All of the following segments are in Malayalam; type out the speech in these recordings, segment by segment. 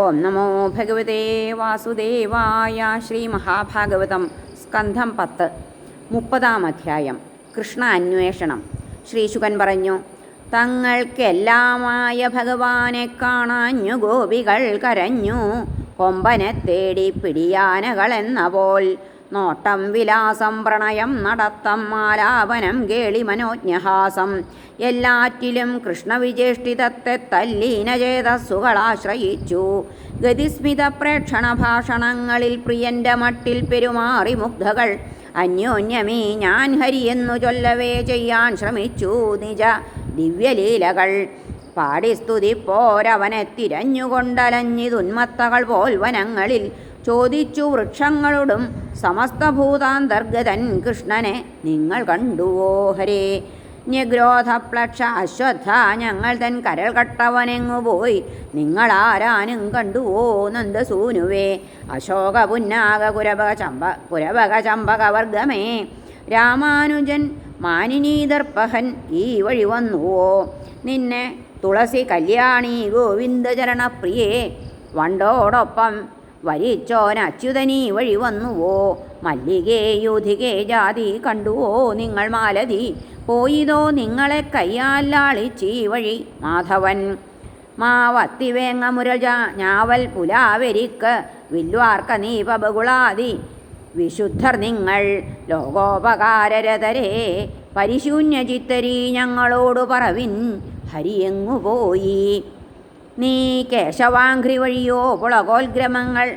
ഓം നമോ ഭഗവതേ വാസുദേവായ ശ്രീ മഹാഭാഗവതം സ്കന്ധം പത്ത് മുപ്പതാം അധ്യായം കൃഷ്ണ അന്വേഷണം. ശ്രീശുകൻ പറഞ്ഞു തങ്ങൾക്കെല്ലാമായ ഭഗവാനെ കാണാഞ്ഞു ഗോപികൾ കരഞ്ഞു. കൊമ്പനെ തേടി പിടിയാനകളെന്ന പോൽ നോട്ടം വിലാസം പ്രണയം നടത്തം ആലാപനം കേളി മനോജ്ഞഹാസം. എല്ലാറ്റിലും കൃഷ്ണവിചേഷ്ടിതത്തെ തല്ലീനചേതസ്സുകളാശ്രയിച്ചു ഗതിസ്മിത പ്രേക്ഷണ ഭാഷണങ്ങളിൽ പ്രിയന്റെ മട്ടിൽ പെരുമാറി മുഗ്ധകൾ. അന്യോന്യമേ ഞാൻ ഹരിയെന്നു ചൊല്ലവേ ചെയ്യാൻ ശ്രമിച്ചു നിജ ദിവ്യലീലകൾ. പാടി സ്തുതിപ്പോരവനെ തിരഞ്ഞുകൊണ്ടലഞ്ഞിതുന്മത്തകൾ പോൽ വനങ്ങളിൽ ചോദിച്ചു വൃക്ഷങ്ങളോടും സമസ്തഭൂതാന്തർഗതൻ കൃഷ്ണനെ നിങ്ങൾ കണ്ടുവോ ഹരേ? ന്യഗ്രോധപ്ലക്ഷ അശ്വത്ഥ ഞങ്ങൾ തൻ കരൾ കട്ടവനെങ്ങു പോയി. നിങ്ങളാരാനും കണ്ടുവോ നന്ദസൂനുവേ? അശോക പുന്നാക കുരപക ചമ്പ കുരപക ചമ്പകവർഗമേ. രാമാനുജൻ മാനിനീദർപ്പഹൻ ഈ വഴി വന്നുവോ? നിന്നെ തുളസി കല്യാണി ഗോവിന്ദചരണപ്രിയേ. വണ്ടോടൊപ്പം വരിച്ചോൻ അച്യുതനീ വഴി വന്നുവോ? മല്ലികേ യൂധികേ ജാതി കണ്ടുവോ നിങ്ങൾ മാലതി? പോയിതോ നിങ്ങളെ കയ്യാലാളിച്ചീ വഴി? മാധവൻ മാവത്തിവേങ്ങ മുരജ ഞാവൽ പുലാവരിക്ക് വില്വാർക്ക നീപബകുളാതി വിശുദ്ധർ നിങ്ങൾ ലോകോപകാരരതരേ പരിശൂന്യചിത്തരീ ഞങ്ങളോടു പറവിൻ ഹരിയെങ്ങു പോയി നീ കേശവാഘ്രി വഴിയോ പുളകോൽഗ്രമങ്ങൾ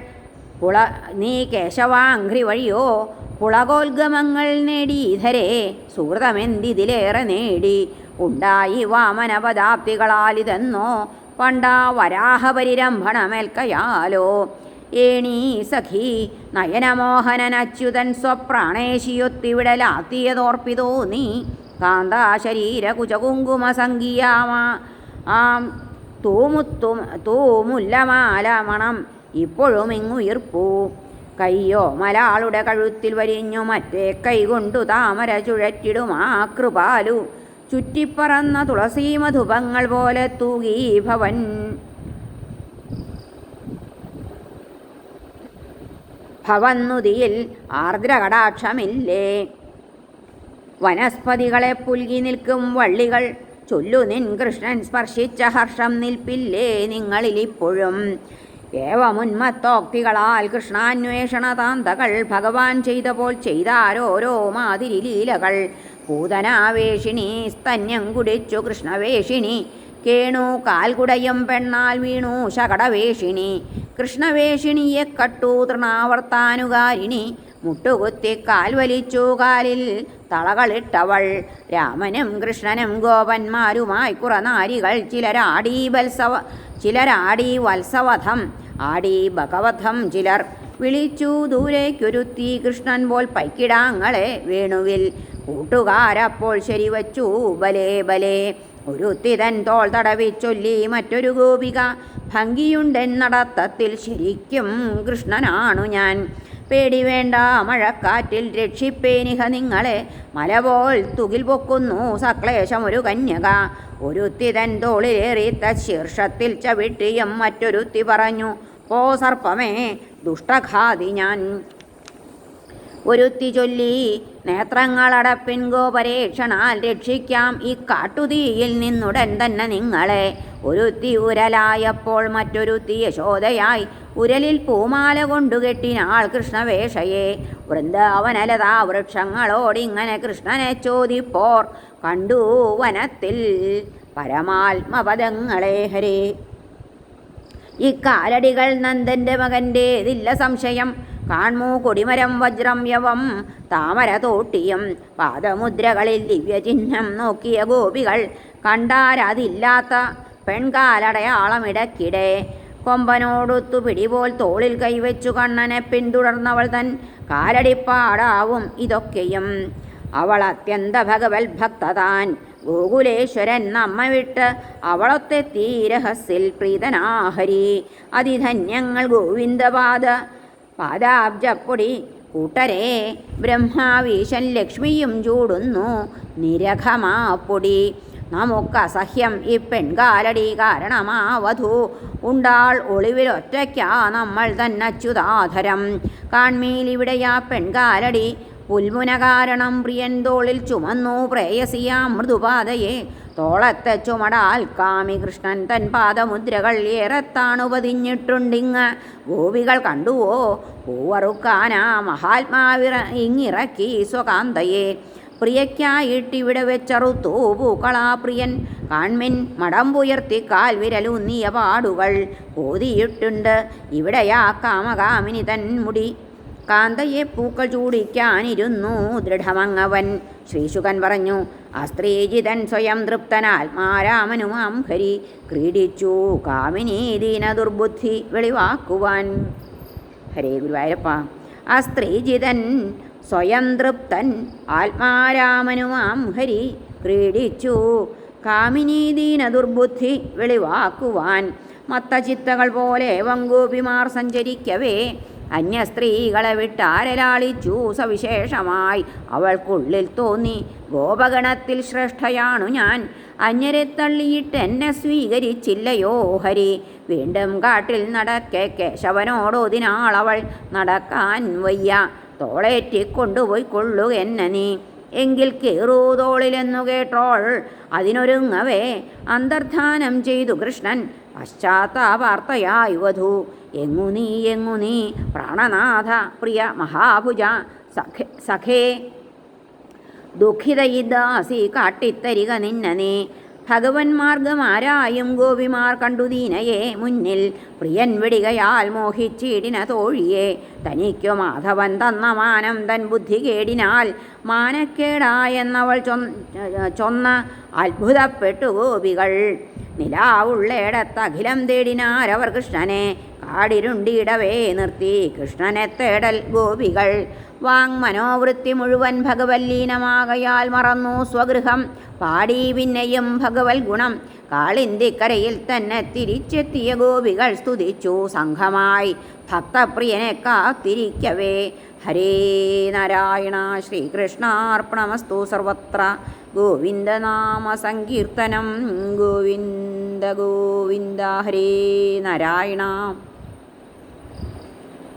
പുള നീ കേശവാഘ്രി വഴിയോ പുളകോൽഗമങ്ങൾ നേടി? ധരേ സുഹൃതമെന്തിതിലേറെ നേടി? ഉണ്ടായി വാമനപദാപ്തികളാലിതെന്നോ പണ്ടാ വരാഹപരിരംഭണമേൽക്കയാലോ? ഏണീ സഖി നയനമോഹനൻ അച്യുതൻ സ്വപ്രാണേശിയൊത്തിവിടലാത്തിയതോർപ്പിതോ നീ? കാന്താശരീര കുചകുങ്കുമ സംഗീയാമാ ആം തൂമുത്തു ഇപ്പോഴും ഇങ്ങുയിർപ്പൂ. കയ്യോ മലാളുടെ കഴുത്തിൽ വരിഞ്ഞു മറ്റേ കൈകൊണ്ടു താമര ചുഴറ്റിടും ആ കൃപാലു. ചുറ്റിപ്പറന്ന തുളസീമധുപങ്ങൾ പോലെ തൂകി ഭവൻ. ഭവന്നുതിയിൽ ആർദ്രകടാക്ഷമില്ലേ? വനസ്പതികളെ പുൽകി നിൽക്കും വള്ളികൾ ചൊല്ലു നിൻ കൃഷ്ണൻ സ്പർശിച്ച ഹർഷം നിൽപ്പില്ലേ നിങ്ങളിലിപ്പോഴും. ഏവമുന്മത്തോക്തികളാൽ കൃഷ്ണാന്വേഷണ താന്തകൾ ഭഗവാൻ ചെയ്ത പോൽ ചെയ്താരോരോ മാതിരി ലീലകൾ. പൂതനാവേഷിണി സ്തന്യം കുടിച്ചു കൃഷ്ണവേഷിണി കേണു കാൽകുടയും പെണ്ണാൽ വീണു ശകടവേഷിണി. കൃഷ്ണവേഷിണിയെ കട്ടു തൃണാവർത്താനുകാരിണി മുട്ടുകുത്തി കാൽ വലിച്ചു കാലിൽ തളകളിട്ടവൾ. രാമനും കൃഷ്ണനും ഗോപന്മാരുമായി കുറനാരികൾ ചിലരാടി വത്സവ ചിലരാടി വത്സവധം ആടി ഭഗവധം ചിലർ വിളിച്ചു ദൂരേക്കൊരുത്തി കൃഷ്ണൻ പോൽ പൈക്കിടാങ്ങളെ വേണുവിൽ. കൂട്ടുകാരപ്പോൾ ശരിവച്ചു ബലേ ബലേ ഒരുത്തിതൻ തോൾ തടവി ചൊല്ലി മറ്റൊരു ഗോപിക ഭംഗിയുണ്ടെന്നടത്തത്തിൽ ശരിക്കും കൃഷ്ണനാണു ഞാൻ. പേടി വേണ്ട. മഴക്കാറ്റിൽ രക്ഷിപ്പേനിഹ നിങ്ങളെ. മലപോൽ തുകിൽ പൊക്കുന്നു സക്ലേശം ഒരു കന്യക. ഒരുത്തി തൻ തോളിലേറിത്ത ശീർഷത്തിൽ ചവിട്ടിയും മറ്റൊരുത്തി പറഞ്ഞു പോ സർപ്പമേ ദുഷ്ടഘാതി ഞാൻ. ഒരുത്തി ചൊല്ലി നേത്രങ്ങളടപ്പിൻ ഗോപരീക്ഷണാൽ രക്ഷിക്കാം ഈ കാട്ടുതീയിൽ നിന്നുടൻ തന്നെ നിങ്ങളെ. ഒരുത്തി ഉരലായപ്പോൾ മറ്റൊരുത്തി യശോദയായി ഉരലിൽ പൂമാല കൊണ്ടുകെട്ടിനാൾ കൃഷ്ണവേഷയെ. വൃന്ദാവനലതാ വൃക്ഷങ്ങളോടിങ്ങനെ കൃഷ്ണനെ ചോദിപ്പോർ. കണ്ടു വനത്തിൽ പരമാത്മപദങ്ങളെ ഹരേ. ഇക്കാലടികൾ നന്ദന്റെ മകന്റേതില്ല സംശയം. കാൺമൂ കൊടിമരം വജ്രം യവം താമര തോട്ടിയും പാദമുദ്രകളിൽ ദിവ്യചിഹ്നം നോക്കിയ ഗോപികൾ കണ്ടാരതില്ലാത്ത പെൺകാലടയാളമിടക്കിടെ കൊമ്പനോടൊത്തു പിടിപോൽ തോളിൽ കൈവച്ചു കണ്ണനെ പിന്തുടർന്നവൾ തൻ കാലടിപ്പാടാവും ഇതൊക്കെയും. അവൾ അത്യന്ത ഭഗവത് ഭക്തതാൻ. ഗോകുലേശ്വരൻ നമ്മ വിട്ട് അവളൊത്തെ തീരഹസിൽ പ്രീതനാഹരി. അതിധന്യങ്ങൾ ഗോവിന്ദപാദ പാദാബ്ജപ്പൊടി. കൂട്ടരെ ബ്രഹ്മാവീശൻ ലക്ഷ്മിയും ചൂടുന്നു. നിരഘമാപ്പൊടി നമുക്കസഹ്യം ഈ പെൺകാലടി കാരണമാവധു. ഉണ്ടാൾ ഒളിവിലൊറ്റയ്ക്കാ നമ്മൾ തന്നച്യുതാധരം കാൺമീലിവിടെയാ പെൺകാലടി പുൽമുന കാരണം പ്രിയൻ തോളിൽ ചുമന്നു. പ്രേയസിയാ മൃദുപാതയെ തോളത്തെ ചുമടാൽ കാമി കൃഷ്ണൻ തൻ പാദമുദ്രകൾ ഏറെത്താണു പതിഞ്ഞിട്ടുണ്ടിങ്ങ് ഗോപികൾ കണ്ടുവോ? പൂവറുക്കാനാ മഹാത്മാവിറ ഇങ്ങിറക്കി സ്വകാന്തയെ. പ്രിയയ്ക്കായിട്ടിവിടെ വെച്ചറുത്തു പൂക്കളാ പ്രിയൻ കാൺമിൻ മടമ്പുയർത്തി കാൽ വിരലൂന്നിയ പാടുകൾ ഓതിയിട്ടുണ്ട് ഇവിടെയാ കാമകാമിനി തൻ മുടി കാന്തയെ പൂക്കൾ ചൂടിക്കാനിരുന്നു. ദൃഢമങ്ങവൻ ശ്രീശുകൻ പറഞ്ഞു അസ്ത്രീജിതൻ സ്വയം തൃപ്തനാത്മാരാമനുമാം ഹരി ക്രീഡിച്ചു കാമിനീ ദീന ദുർബുദ്ധി വെളിവാക്കുവാൻ. ഹരേ ഗുരുവായൂരപ്പ. അസ്ത്രീജിതൻ സ്വയം തൃപ്തൻ ആത്മാരാമനുമാം ഹരി ക്രീഡിച്ചു കാമിനീദീന ദുർബുദ്ധി വെളിവാക്കുവാൻ. മത്തചിത്തകൾ പോലെ വങ്കോപിമാർ സഞ്ചരിക്കവേ. അന്യ സ്ത്രീകളെ വിട്ടാരലാളിച്ചു സവിശേഷമായി. അവൾക്കുള്ളിൽ തോന്നി ഗോപഗണത്തിൽ ശ്രേഷ്ഠയാണു ഞാൻ. അന്യരെ തള്ളിയിട്ട് എന്നെ സ്വീകരിച്ചില്ലയോ ഹരി. വീണ്ടും കാട്ടിൽ നടക്കെ കേശവനോടൊതിനാളവൾ നടക്കാൻ വയ്യ. തോളേറ്റി കൊണ്ടുപോയി എന്നെ നീ. എങ്കിൽ കീറൂതോളിലെന്നു കേട്ടോൾ. അതിനൊരുങ്ങവേ. അന്തർധാനം ചെയ്തു കൃഷ്ണൻ. പശ്ചാത്താപാർത്തയായി വധു എങ്ങു നീ എങ്ങു നീ? പ്രാണനാഥ പ്രിയ മഹാഭുജ. സഖേ സഖേ. ദുഃഖിതയിദാസി കാട്ടിത്തരിക നിന്ന നീ ആരായും ഗോപിമാർ കണ്ടു ദീനയെ മുന്നിൽ. പ്രിയൻ വിടികയാൽ മോഹിച്ചിടിന തോഴിയെ. തനിക്കു മാധവൻ തന്ന മാനം തൻ ബുദ്ധി കേടിനാൽ. മാനക്കേടായെന്നവൾ ചൊന്ന അത്ഭുതപ്പെട്ടു ഗോപികൾ. നിലാവുള്ളേടത്തഖിലം തേടിനാരവർ കൃഷ്ണനെ. കാടിരുണ്ടിടവേ നിർത്തി കൃഷ്ണനെ തേടൽ ഗോപികൾ. വാങ് മനോവൃത്തി മുഴുവൻ ഭഗവല്ലീനമാകയാൽ മറന്നു സ്വഗൃഹം. പാടി പിന്നെയും ഭഗവൽ ഗുണം. കാളിന്തിക്കരയിൽ തന്നെ തിരിച്ചെത്തിയ ഗോപികൾ സ്തുതിച്ചു സംഘമായി. ഭക്തപ്രിയനെ കാത്തിരിക്കവേ. ഹരേ നാരായണ ശ്രീകൃഷ്ണാർപ്പണമസ്തു സർവത്ര. ഗോവിന്ദനാമ സങ്കീർത്തനം. ഗോവിന്ദ ഗോവിന്ദ ഹരേ നാരായണ.